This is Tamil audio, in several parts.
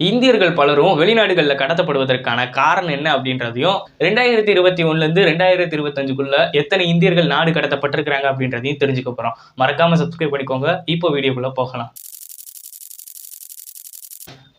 இந்தியர்கள் பலரும் வெளிநாடுகளில் கடத்தப்படுவதற்கான காரணம் என்ன அப்படின்றதையும் ரெண்டாயிரத்தி இருபத்தி ஒண்ணுலேருந்து ரெண்டாயிரத்தி இருபத்தஞ்சுக்குள்ள எத்தனை இந்தியர்கள் நாடு கடத்தப்பட்டிருக்கிறாங்க அப்படின்றதையும் தெரிஞ்சுக்க போகிறோம் மறக்காம சப்ஸ்கிரைப் பண்ணிக்கோங்க. இப்போ வீடியோக்குள்ள போகலாம்.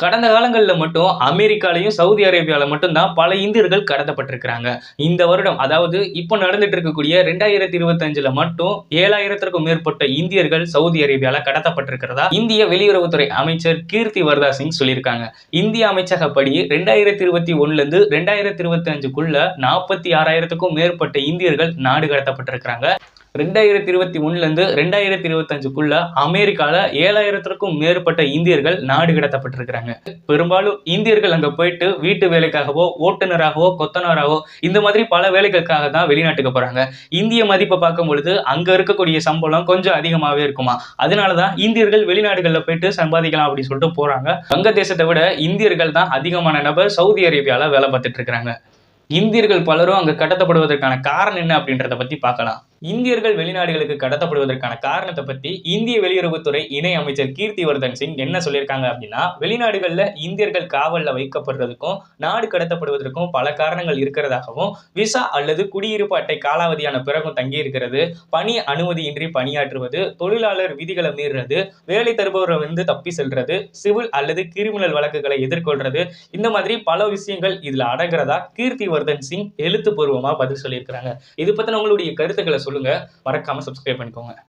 கடந்த காலங்களில் மட்டும் அமெரிக்காலையும் சவுதி அரேபியாவில் மட்டும்தான் பல இந்தியர்கள் கடத்தப்பட்டிருக்கிறாங்க. இந்த வருடம் அதாவது இப்போ நடந்துட்டு இருக்கக்கூடிய ரெண்டாயிரத்தி இருபத்தஞ்சில் மட்டும் ஏழாயிரத்திற்கும் மேற்பட்ட இந்தியர்கள் சவுதி அரேபியாவில் கடத்தப்பட்டிருக்கிறதா? இந்திய வெளியுறவுத்துறை அமைச்சர் கீர்த்தி வர்தா சிங் சொல்லியிருக்காங்க. இந்திய அமைச்சகப்படி ரெண்டாயிரத்தி இருபத்தி ஒன்னுலேருந்து ரெண்டாயிரத்தி இருபத்தி அஞ்சுக்குள்ள நாற்பத்தி ஆறாயிரத்துக்கும் மேற்பட்ட இந்தியர்கள் நாடு கடத்தப்பட்டிருக்கிறாங்க. ரெண்டாயிரத்தி இருபத்தி ஒன்றுலேருந்து ரெண்டாயிரத்தி இருபத்தஞ்சுக்குள்ள அமெரிக்காவில் ஏழாயிரத்திற்கும் மேற்பட்ட இந்தியர்கள் நாடு கடத்தப்பட்டிருக்கிறாங்க. பெரும்பாலும் இந்தியர்கள் அங்கே போயிட்டு வீட்டு வேலைக்காகவோ ஓட்டுநராகவோ கொத்தனாராகவோ இந்த மாதிரி பல வேலைகளுக்காக தான் வெளிநாட்டுக்கு போகிறாங்க இந்திய மதிப்பை பார்க்கும் பொழுது அங்கே இருக்கக்கூடிய சம்பளம் கொஞ்சம் அதிகமாகவே இருக்குமா? அதனால தான் இந்தியர்கள் வெளிநாடுகளில் போயிட்டு சம்பாதிக்கலாம் அப்படின்னு சொல்லிட்டு போகிறாங்க வங்கதேசத்தை விட இந்தியர்கள் தான் அதிகமான நபர் சவுதி அரேபியாவில் வேலை பார்த்துட்டு இருக்கிறாங்க. இந்தியர்கள் பலரும் அங்கே கடத்தப்படுவதற்கான காரணம் என்ன அப்படின்றத பற்றி பார்க்கலாம். இந்தியர்கள் வெளிநாடுகளுக்கு கடத்தப்படுவதற்கான காரணத்தை பத்தி இந்திய வெளியுறவுத்துறை இணை அமைச்சர் கீர்த்திவர்தன் சிங் என்ன சொல்லியிருக்காங்க அப்படின்னா வெளிநாடுகள்ல இந்தியர்கள் காவல்ல வைக்கப்படுறதுக்கும் நாடு கடத்தப்படுவதற்கும் பல காரணங்கள் இருக்கிறதாகவும் விசா அல்லது குடியிருப்பு அட்டை காலாவதியான பிறகும் தங்கி இருக்கிறது பணி அனுமதியின்றி பணியாற்றுவது தொழிலாளர் விதிகளை மீறுறது வேலை தருபவரை வந்து தப்பி செல்றது சிவில் அல்லது கிரிமினல் வழக்குகளை எதிர்கொள்றது இந்த மாதிரி பல விஷயங்கள் இதுல அடங்குறதா கீர்த்திவர்தன் சிங் எழுத்துப்பூர்வமாக பதில் சொல்லியிருக்கிறாங்க. இது பற்றின உங்களுடைய கருத்துக்களை சொல்லுங்க. மறக்காமல் சப்ஸ்கிரைப் பண்ணிக்கோங்க.